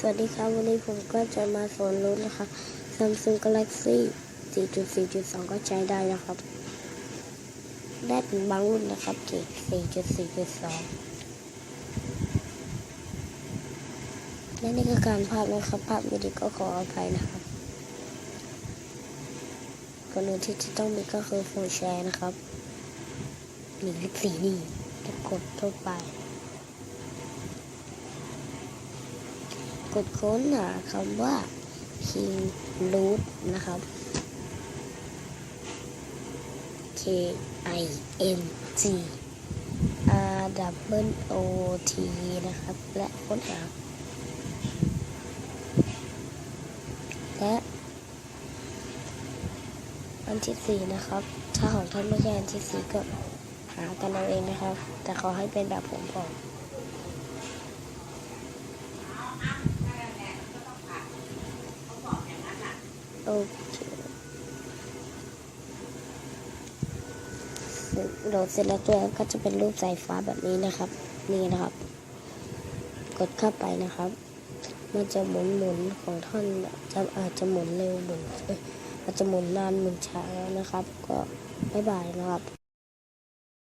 สวัสดีครับ วันนี้ผมก็จะมาสอนรุ่นนะครับ Samsung Galaxy 4.4.2 ก็ใช้ได้นะครับ ได้เป็นบางรุ่นนะครับเกรด4.4.2 และนี่คือการภาพนะครับภาพไม่ดีก็ขออภัยนะครับก่อนอื่นที่จะต้องมีก็คือโฟร์แชร์นะครับหนึ่งสี่นี่จะกดเข้าไป กดค้นหาคำว่า King Root นะครับ K I N G R W O T นะครับ และค้นหา และอันที่สี่นะครับ ถ้าของท่านไม่ใช่อันที่สี่ก็หากันเอาเองนะครับ แต่ขอให้เป็นแบบผมก่อน โอเคโหลดเสร็จแล้วตัวแอปก็จะเป็นรูปสายฟ้าแบบนี้นะครับ นี่นะครับ กดเข้าไปนะครับ มันจะหมุนหมุนของท่อนจะอาจจะหมุนเร็วหมุนเอ้ยอาจจะหมุนนานหมุนช้านะครับ ก็บ๊ายบายนะครับ